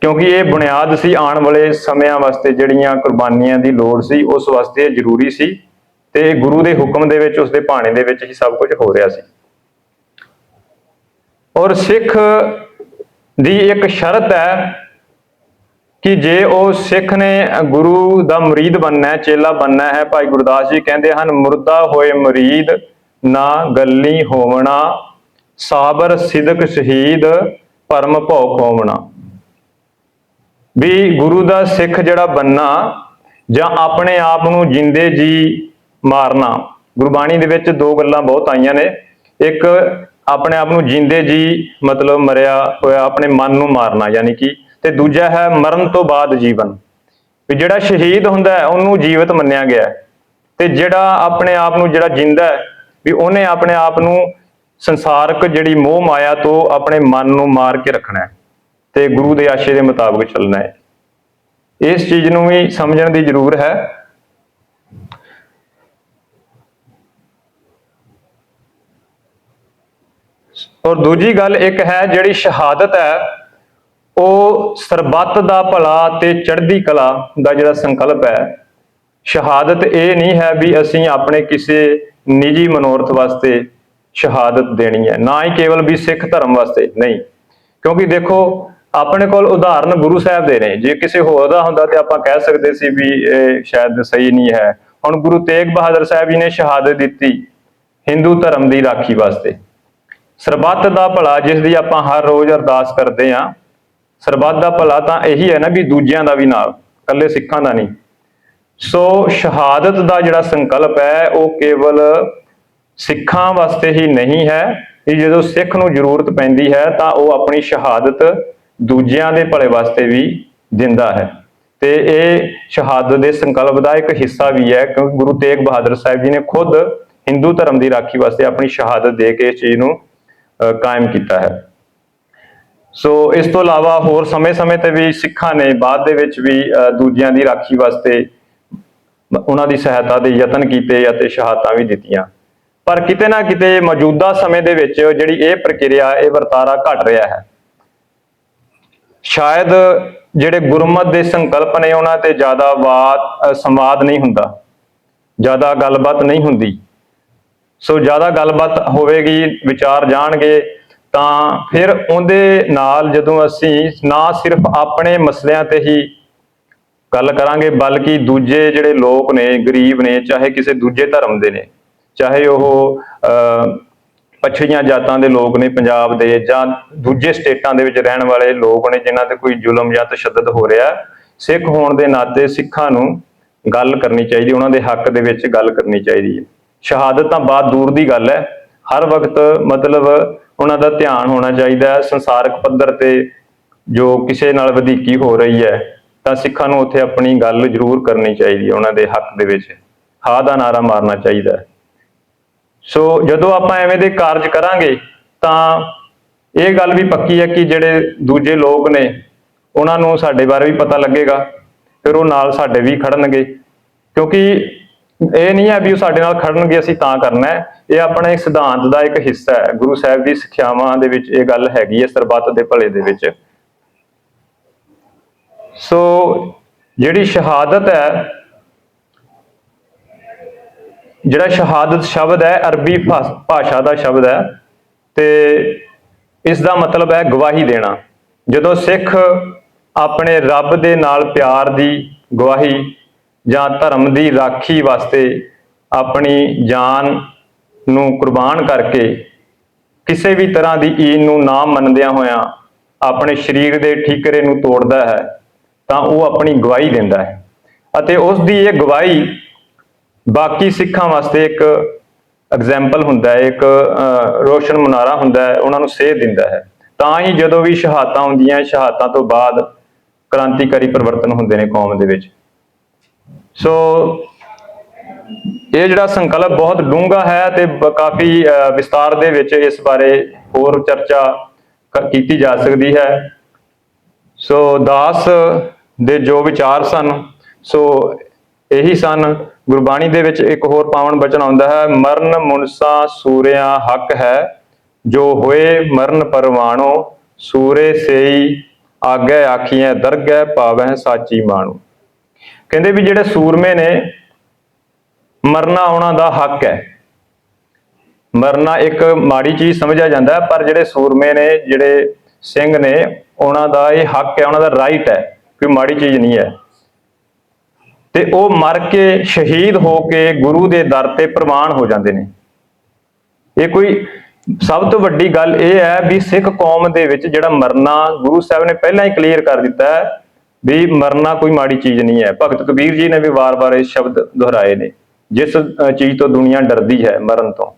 ਕਿਉਂਕਿ ਇਹ ਬੁਨਿਆਦ ਸੀ, ਆਉਣ ਵਾਲੇ ਸਮਿਆਂ ਵਾਸਤੇ ਜਿਹੜੀਆਂ ਕੁਰਬਾਨੀਆਂ ਦੀ ਲੋੜ ਸੀ, ਉਸ ਵਾਸਤੇ ਇਹ ਜ਼ਰੂਰੀ ਸੀ ਤੇ ਗੁਰੂ ਦੇ ਹੁਕਮ ਦੇ ਵਿੱਚ ਉਸ ਦੇ ਭਾਣੇ ਦੇ ਵਿੱਚ ਹੀ ਸਭ ਕੁਝ ਹੋ ਰਿਹਾ ਸੀ। ਔਰ ਸਿੱਖ ਦੀ ਇੱਕ ਸ਼ਰਤ ਹੈ ਕਿ ਜੇ ਉਹ ਸਿੱਖ ਨੇ ਗੁਰੂ ਦਾ ਮੁਰੀਦ ਬਣਨਾ ਹੈ ਚੇਲਾ ਬਣਨਾ ਹੈ, ਭਾਈ ਗੁਰਦਾਸ ਜੀ ਕਹਿੰਦੇ ਹਨ, ਮੁਰਦਾ ਹੋਏ ਮੁਰੀਦ, ਨਾ ਗੱਲੀ ਹੋਵਣਾ, ਸਾਬਰ ਸਿਦਕ ਸ਼ਹੀਦ, ਪਰਮ ਭਉ ਹੋਵਣਾ ਵੀ ਗੁਰੂ ਦਾ ਸਿੱਖ ਜਿਹੜਾ ਬੰਨਾ ਜਾਂ ਆਪਣੇ ਆਪ ਨੂੰ ਜਿੰਦੇ ਜੀ ਮਾਰਨਾ। ਗੁਰਬਾਣੀ ਦੇ ਵਿੱਚ ਦੋ ਗੱਲਾਂ ਬਹੁਤ ਆਈਆਂ ਨੇ। ਇੱਕ, ਆਪਣੇ ਆਪ ਨੂੰ ਜਿੰਦੇ ਜੀ ਮਤਲਬ ਮਰਿਆ ਹੋਇਆ, ਆਪਣੇ ਮਨ ਨੂੰ ਮਾਰਨਾ, ਯਾਨੀ ਕਿ ਤੇ ਦੂਜਾ ਹੈ ਮਰਨ ਤੋਂ ਬਾਅਦ ਜੀਵਨ। ਵੀ ਜਿਹੜਾ ਸ਼ਹੀਦ ਹੁੰਦਾ ਹੈ, ਉਹਨੂੰ ਜੀਵਤ ਮੰਨਿਆ ਗਿਆ ਤੇ ਜਿਹੜਾ ਆਪਣੇ ਆਪ ਨੂੰ ਜਿਹੜਾ ਜਿੰਦਾ ਹੈ, ਵੀ ਉਹਨੇ ਆਪਣੇ ਆਪ ਨੂੰ ਸੰਸਾਰਕ ਜਿਹੜੀ ਮੋਹ ਮਾਇਆ ਤੋਂ ਆਪਣੇ ਮਨ ਨੂੰ ਮਾਰ ਕੇ ਰੱਖਣਾ ਹੈ ਤੇ ਗੁਰੂ ਦੇ ਆਸ਼ੇ ਦੇ ਮੁਤਾਬਕ ਚੱਲਣਾ ਹੈ। ਇਸ ਚੀਜ਼ ਨੂੰ ਵੀ ਸਮਝਣ ਦੀ ਜ਼ਰੂਰ ਹੈ। ਔਰ ਦੂਜੀ ਗੱਲ ਇੱਕ ਹੈ ਜਿਹੜੀ ਸ਼ਹਾਦਤ ਹੈ ਉਹ ਸਰਬੱਤ ਦਾ ਭਲਾ ਤੇ ਚੜ੍ਹਦੀ ਕਲਾ ਦਾ ਜਿਹੜਾ ਸੰਕਲਪ ਹੈ, ਸ਼ਹਾਦਤ ਇਹ ਨਹੀਂ ਹੈ ਵੀ ਅਸੀਂ ਆਪਣੇ ਕਿਸੇ ਨਿੱਜੀ ਮਨੋਰਥ ਵਾਸਤੇ ਸ਼ਹਾਦਤ ਦੇਣੀ ਹੈ, ਨਾ ਹੀ ਕੇਵਲ ਵੀ ਸਿੱਖ ਧਰਮ ਵਾਸਤੇ, ਨਹੀਂ। ਕਿਉਂਕਿ ਦੇਖੋ, ਆਪਣੇ ਕੋਲ ਉਦਾਹਰਨ ਗੁਰੂ ਸਾਹਿਬ ਦੇ ਨੇ, ਜੇ ਕਿਸੇ ਹੋਰ ਦਾ ਹੁੰਦਾ ਤੇ ਆਪਾਂ ਕਹਿ ਸਕਦੇ ਸੀ ਵੀ ਇਹ ਸ਼ਾਇਦ ਸਹੀ ਨਹੀਂ ਹੈ। ਹੁਣ ਗੁਰੂ ਤੇਗ ਬਹਾਦਰ ਸਾਹਿਬ ਜੀ ਨੇ ਸ਼ਹਾਦਤ ਦਿੱਤੀ ਹਿੰਦੂ ਧਰਮ ਦੀ ਰਾਖੀ ਵਾਸਤੇ। ਸਰਬੱਤ ਦਾ ਭਲਾ ਜਿਸ ਦੀ ਆਪਾਂ ਹਰ ਰੋਜ਼ ਅਰਦਾਸ ਕਰਦੇ ਆਂ ਸਰਬੱਤ ਦਾ ਭਲਾ ਤਾਂ ਇਹੀ ਹੈ ਨਾ ਵੀ ਦੂਜਿਆਂ ਦਾ ਵੀ ਨਾਲ ਇਕੱਲੇ ਸਿੱਖਾਂ ਦਾ ਨਹੀਂ। ਸੋ ਸ਼ਹਾਦਤ ਦਾ ਜਿਹੜਾ ਸੰਕਲਪ ਹੈ ਉਹ ਕੇਵਲ ਸਿੱਖਾਂ ਵਾਸਤੇ ਹੀ ਨਹੀਂ ਹੈ ਕਿ ਜਦੋਂ ਸਿੱਖ ਨੂੰ ਜ਼ਰੂਰਤ ਪੈਂਦੀ ਹੈ ਤਾਂ ਉਹ ਆਪਣੀ ਸ਼ਹਾਦਤ ਦੂਜਿਆਂ ਦੇ ਭਲੇ ਵਾਸਤੇ ਵੀ ਦਿੰਦਾ ਹੈ। ਤੇ ਇਹ ਸ਼ਹਾਦਤ ਦੇ ਸੰਕਲਪ ਦਾ ਇੱਕ ਹਿੱਸਾ ਵੀ ਹੈ ਕਿਉਂਕਿ ਗੁਰੂ ਤੇਗ ਬਹਾਦਰ ਸਾਹਿਬ ਜੀ ਨੇ ਖੁਦ ਹਿੰਦੂ ਧਰਮ ਦੀ ਰਾਖੀ ਵਾਸਤੇ ਆਪਣੀ ਸ਼ਹਾਦਤ ਦੇ ਕੇ ਇਸ ਚੀਜ਼ ਨੂੰ ਅਹ, ਕਾਇਮ ਕੀਤਾ ਹੈ। ਸੋ ਇਸ ਤੋਂ ਇਲਾਵਾ ਹੋਰ ਸਮੇਂ-ਸਮੇਂ ਤੇ ਵੀ ਸਿੱਖਾਂ ਨੇ ਬਾਅਦ ਦੇ ਵਿੱਚ ਵੀ ਅਹ, ਦੂਜਿਆਂ ਦੀ ਰਾਖੀ ਵਾਸਤੇ ਉਹਨਾਂ ਦੀ ਸਹਾਇਤਾ ਦੇ ਯਤਨ ਕੀਤੇ ਅਤੇ ਸ਼ਹਾਦਤਾਂ ਵੀ ਦਿੱਤੀਆਂ। ਪਰ ਕਿਤੇ ਨਾ ਕਿਤੇ ਮੌਜੂਦਾ ਸਮੇਂ ਦੇ ਵਿੱਚ ਜਿਹੜੀ ਇਹ ਪ੍ਰਕਿਰਿਆ ਇਹ ਵਰਤਾਰਾ ਘਟ ਰਿਹਾ ਹੈ। ਸ਼ਾਇਦ ਜਿਹੜੇ ਗੁਰਮਤ ਦੇ ਸੰਕਲਪ ਨੇ ਉਹਨਾਂ ਤੇ ਜ਼ਿਆਦਾ ਬਾਤ ਸੰਵਾਦ ਨਹੀਂ ਹੁੰਦਾ। ਜ਼ਿਆਦਾ ਗੱਲਬਾਤ ਨਹੀਂ ਹੁੰਦੀ। ਸੋ ਜ਼ਿਆਦਾ ਗੱਲਬਾਤ ਹੋਵੇਗੀ ਵਿਚਾਰ ਜਾਣਗੇ ਤਾਂ ਫਿਰ ਉਹਦੇ ਨਾਲ ਜਦੋਂ ਅਸੀਂ ਨਾ ਸਿਰਫ ਆਪਣੇ ਮਸਲਿਆਂ ਤੇ ਹੀ ਗੱਲ ਕਰਾਂਗੇ ਬਲਕਿ ਦੂਜੇ ਜਿਹੜੇ ਲੋਕ ਨੇ ਗਰੀਬ ਨੇ ਚਾਹੇ ਕਿਸੇ ਦੂਜੇ ਧਰਮ ਦੇ ਨੇ ਚਾਹੇ ਉਹ ਅਹ, ਪਛੜੀਆਂ ਜਾਤਾਂ ਦੇ ਲੋਕ ਨੇ ਪੰਜਾਬ ਦੇ ਜਾਂ ਦੂਜੇ ਸਟੇਟਾਂ ਦੇ ਵਿੱਚ ਰਹਿਣ ਵਾਲੇ ਲੋਕ ਨੇ ਜਿਨ੍ਹਾਂ ਤੇ ਕੋਈ ਜ਼ੁਲਮ ਜਾਂ ਤਸ਼ੱਦਦ ਹੋ ਰਿਹਾ ਸਿੱਖ ਹੋਣ ਦੇ ਨਾਤੇ ਸਿੱਖਾਂ ਨੂੰ ਗੱਲ ਕਰਨੀ ਚਾਹੀਦੀ ਉਹਨਾਂ ਦੇ ਹੱਕ ਦੇ ਵਿੱਚ ਗੱਲ ਕਰਨੀ ਚਾਹੀਦੀ ਹੈ। ਸ਼ਹਾਦਤ ਤਾਂ ਬਾਤ ਦੂਰ ਦੀ ਗੱਲ ਹੈ। ਹਰ ਵਕਤ ਮਤਲਬ ਉਹਨਾਂ ਦਾ ਧਿਆਨ ਹੋਣਾ ਚਾਹੀਦਾ ਹੈ। ਸੰਸਾਰਕ ਪੱਧਰ ਤੇ ਜੋ ਕਿਸੇ ਨਾਲ ਵਧੀਕੀ ਹੋ ਰਹੀ ਹੈ, ਤਾਂ ਸਿੱਖਾਂ ਨੂੰ ਉੱਥੇ ਆਪਣੀ ਗੱਲ ਜ਼ਰੂਰ ਕਰਨੀ ਚਾਹੀਦੀ ਹੈ ਉਹਨਾਂ ਦੇ ਹੱਕ ਦੇ ਵਿੱਚ। ਹਾ ਦਾ ਨਾਰਾ ਮਾਰਨਾ ਚਾਹੀਦਾ ਹੈ। ਸੋ ਜਦੋਂ ਆਪਾਂ ਐਵੇਂ ਦੇ ਕਾਰਜ ਕਰਾਂਗੇ, ਤਾਂ ਇਹ ਗੱਲ ਵੀ ਪੱਕੀ ਹੈ ਕਿ ਜਿਹੜੇ ਦੂਜੇ ਲੋਕ ਨੇ, ਉਹਨਾਂ ਨੂੰ ਸਾਡੇ ਬਾਰੇ ਵੀ ਪਤਾ ਲੱਗੇਗਾ, ਫਿਰ ਉਹ ਨਾਲ ਸਾਡੇ ਵੀ ਖੜਨਗੇ। ਕਿਉਂਕਿ ਇਹ ਨਹੀਂ ਹੈ ਵੀ ਉਹ ਸਾਡੇ ਨਾਲ ਖੜਨਗੇ, ਅਸੀਂ ਤਾਂ ਕਰਨਾ ਹੈ। ਇਹ ਆਪਣੇ ਸਿਧਾਂਤ ਦਾ ਇੱਕ ਹਿੱਸਾ ਹੈ। ਗੁਰੂ ਸਾਹਿਬ ਦੀ ਸਿੱਖਿਆਵਾਂ ਦੇ ਵਿੱਚ ਇਹ ਗੱਲ ਹੈਗੀ ਹੈ, ਸਰਬੱਤ ਦੇ ਭਲੇ ਦੇ ਵਿੱਚ। ਸੋ, ਜਿਹੜੀ ਸ਼ਹਾਦਤ ਹੈ, ਜਿਹੜਾ ਸ਼ਹਾਦਤ ਸ਼ਬਦ ਹੈ, ਅਰਬੀ ਭਾਸ- ਭਾਸ਼ਾ ਦਾ ਸ਼ਬਦ ਹੈ, ਤੇ ਇਸ ਦਾ ਮਤਲਬ ਹੈ ਗਵਾਹੀ ਦੇਣਾ। ਜਦੋਂ ਸਿੱਖ ਆਪਣੇ ਰੱਬ ਦੇ ਨਾਲ ਪਿਆਰ ਦੀ ਗਵਾਹੀ ਜਾਂ ਧਰਮ ਦੀ ਰਾਖੀ ਵਾਸਤੇ ਆਪਣੀ ਜਾਨ ਨੂੰ ਕੁਰਬਾਨ ਕਰਕੇ ਕਿਸੇ ਵੀ ਤਰ੍ਹਾਂ ਦੀ ਈਨ ਨੂੰ ਨਾ ਮੰਨਦਿਆਂ ਹੋਇਆਂ ਆਪਣੇ ਸਰੀਰ ਦੇ ਠੀਕਰੇ ਨੂੰ ਤੋੜਦਾ ਹੈ, ਤਾਂ ਉਹ ਆਪਣੀ ਗਵਾਹੀ ਦਿੰਦਾ ਹੈ। ਅਤੇ ਉਸ ਦੀ ਇਹ ਗਵਾਹੀ ਬਾਕੀ ਸਿੱਖਾਂ ਵਾਸਤੇ ਇੱਕ ਐਗਜ਼ਾਮਪਲ ਹੁੰਦਾ ਹੈ, ਇੱਕ ਰੋਸ਼ਨ ਮੁਨਾਰਾ ਹੁੰਦਾ ਹੈ, ਉਹਨਾਂ ਨੂੰ ਸੇਧ ਦਿੰਦਾ ਹੈ। ਤਾਂ ਹੀ ਜਦੋਂ ਵੀ ਸ਼ਹਾਦਤਾਂ ਹੁੰਦੀਆਂ, ਸ਼ਹਾਦਤਾਂ ਤੋਂ ਬਾਅਦ ਕ੍ਰਾਂਤੀਕਾਰੀ ਪਰਿਵਰਤਨ ਹੁੰਦੇ ਨੇ ਕੌਮ ਦੇ ਵਿੱਚ। ਸੋ ਇਹ ਜਿਹੜਾ ਸੰਕਲਪ ਬਹੁਤ ਡੂੰਘਾ ਹੈ ਤੇ ਕਾਫੀ ਅਹ, ਵਿਸਤਾਰ ਦੇ ਵਿੱਚ ਇਸ ਬਾਰੇ ਹੋਰ ਚਰਚਾ ਕ- ਕੀਤੀ ਜਾ ਸਕਦੀ ਹੈ। ਸੋ ਦਾਸ ਦੇ ਜੋ ਵਿਚਾਰ ਸਨ ਸੋ ਇਹੀ ਸਨ। ਗੁਰਬਾਣੀ ਦੇ ਵਿੱਚ ਇੱਕ ਹੋਰ ਪਾਵਨ ਬਚਨ ਆਉਂਦਾ ਹੈ ਮਰਨ ਮੁਨਸਾ ਸੂਰਿਆ ਹੱਕ ਹੈ ਜੋ ਹੋਏ ਮਰਨ ਪਰਵਾਣੋ ਸੂਰੇ ਸੇਈ ਆਗੇ ਆਖੀਆਂ ਦਰਗਹਿ ਪਾਵਹਿ ਸਾਚੀ ਮਾਣੋ। ਕਹਿੰਦੇ ਵੀ ਜਿਹੜੇ ਸੂਰਮੇ ਨੇ, ਮਰਨਾ ਉਹਨਾਂ ਦਾ ਹੱਕ ਹੈ। ਮਰਨਾ ਇੱਕ ਮਾੜੀ ਚੀਜ਼ ਸਮਝਿਆ ਜਾਂਦਾ ਪਰ ਜਿਹੜੇ ਸੂਰਮੇ ਨੇ, ਜਿਹੜੇ ਸਿੰਘ ਨੇ, ਉਹਨਾਂ ਦਾ ਇਹ ਹੱਕ ਹੈ, ਉਹਨਾਂ ਦਾ ਰਾਈਟ ਹੈ ਕੋਈ ਮਾੜੀ ਚੀਜ਼ ਨਹੀਂ ਹੈ। ਤੇ ਉਹ ਮਰ ਕੇ ਸ਼ਹੀਦ ਹੋ ਕੇ ਗੁਰੂ ਦੇ ਦਰ ਤੇ ਪ੍ਰਵਾਨ ਹੋ ਜਾਂਦੇ ਨੇ। ਇਹ ਕੋਈ ਸਭ ਤੋਂ ਵੱਡੀ ਗੱਲ ਇਹ ਹੈ ਵੀ ਸਿੱਖ ਕੌਮ ਦੇ ਵਿੱਚ ਜਿਹੜਾ ਮਰਨਾ ਗੁਰੂ ਸਾਹਿਬ ਨੇ ਪਹਿਲਾਂ ਹੀ ਕਲੀਅਰ ਕਰ ਦਿੱਤਾ ਹੈ ਵੀ ਮਰਨਾ ਕੋਈ ਮਾੜੀ ਚੀਜ਼ ਨਹੀਂ ਹੈ। ਭਗਤ ਕਬੀਰ ਜੀ ਨੇ ਵੀ ਵਾਰ-ਵਾਰ ਇਹ ਸ਼ਬਦ ਦੁਹਰਾਏ ਨੇ। ਜਿਸ ਚੀਜ਼ ਤੋਂ ਦੁਨੀਆ ਡਰਦੀ ਹੈ ਮਰਨ ਤੋਂ।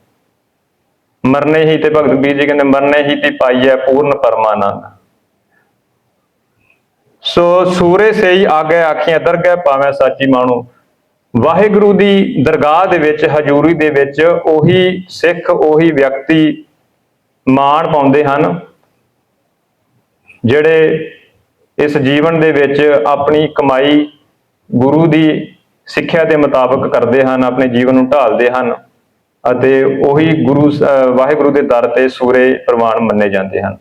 ਮਰਨੇ ਹੀ ਤੇ ਭਗਤ ਕਬੀਰ ਜੀ ਕਹਿੰਦੇ, ਮਰਨੇ ਹੀ ਤੇ ਪਾਈਐ ਪੂਰਨ ਪਰਮਾਨੰਦ। ਸੋ ਸੂਰੇ ਸੇ ਹੀ ਆਗੇ ਆਖੀਆਂ, ਦਰਗਹਿ ਪਾਵੇਂ ਸਾਚੀ ਮਾਣੋ। ਵਾਹਿਗੁਰੂ ਦੀ ਦਰਗਾਹ ਦੇ ਵਿੱਚ, ਹਜ਼ੂਰੀ ਦੇ ਵਿੱਚ ਉਹੀ ਸਿੱਖ, ਉਹੀ ਵਿਅਕਤੀ ਮਾਣ ਪਾਉਂਦੇ ਹਨ, ਜਿਹੜੇ ਇਸ ਜੀਵਨ ਦੇ ਵਿੱਚ ਆਪਣੀ ਕਮਾਈ ਗੁਰੂ ਦੀ ਸਿੱਖਿਆ ਦੇ ਮੁਤਾਬਕ ਕਰਦੇ ਹਨ, ਆਪਣੇ ਜੀਵਨ ਨੂੰ ਢਾਲਦੇ ਹਨ ਅਤੇ ਉਹੀ ਗੁਰੂ ਸ- ਵਾਹਿਗੁਰੂ ਦੇ ਦਰ ਤੇ ਸੂਰੇ ਪ੍ਰਵਾਨ ਮੰਨੇ ਜਾਂਦੇ ਹਨ।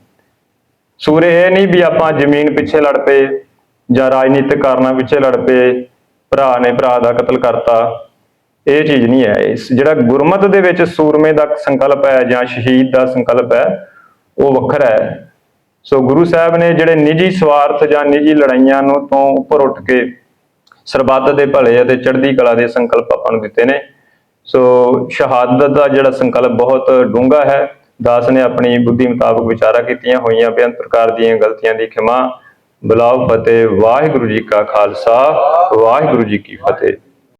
ਸੂਰੇ ਇਹ ਨਹੀਂ ਵੀ ਆਪਾਂ ਜ਼ਮੀਨ ਪਿੱਛੇ ਲੜ ਪਏ ਜਾਂ ਰਾਜਨੀਤਿਕ ਕਾਰਨਾਂ ਪਿੱਛੇ ਲੜ ਪਏ, ਭਰਾ ਨੇ ਭਰਾ ਦਾ ਕਤਲ ਕਰਤਾ। ਇਹ ਚੀਜ਼ ਨਹੀਂ ਹੈ। ਇਸ ਜਿਹੜਾ ਗੁਰਮਤ ਦੇ ਵਿੱਚ ਸੂਰਮੇ ਦਾ ਸੰਕਲਪ ਹੈ ਜਾਂ ਸ਼ਹੀਦ ਦਾ ਸੰਕਲਪ ਹੈ, ਉਹ ਵੱਖਰਾ ਹੈ। ਸੋ ਗੁਰੂ ਸਾਹਿਬ ਨੇ ਜਿਹੜੇ ਨਿੱਜੀ ਸਵਾਰਥ ਜਾਂ ਨਿੱਜੀ ਲੜਾਈਆਂ ਨੂੰ ਤੋਂ ਉੱਪਰ ਉੱਠ ਕੇ ਸਰਬੱਤ ਦੇ ਭਲੇ ਅਤੇ ਚੜ੍ਹਦੀ ਕਲਾ ਦੇ ਸੰਕਲਪ ਆਪਾਂ ਨੂੰ ਦਿੱਤੇ ਨੇ। ਸੋ ਸ਼ਹਾਦਤ ਦਾ ਜਿਹੜਾ ਸੰਕਲਪ ਬਹੁਤ ਡੂੰਘਾ ਹੈ। ਦਾਸ ਨੇ ਆਪਣੀ ਬੁੱਧੀ ਮੁਤਾਬਕ ਵਿਚਾਰਾ ਕੀਤੀਆਂ ਹੋਈਆਂ ਬੇਅੰਤ ਪ੍ਰਕਾਰ ਦੀਆਂ ਗਲਤੀਆਂ ਦੀ ਖਿਮਾ ਬਲਾਉ ਫਤਿਹ, ਵਾਹਿਗੁਰੂ ਜੀ ਕਾ ਖਾਲਸਾ, ਵਾਹਿਗੁਰੂ ਜੀ ਕੀ ਫਤਿਹ।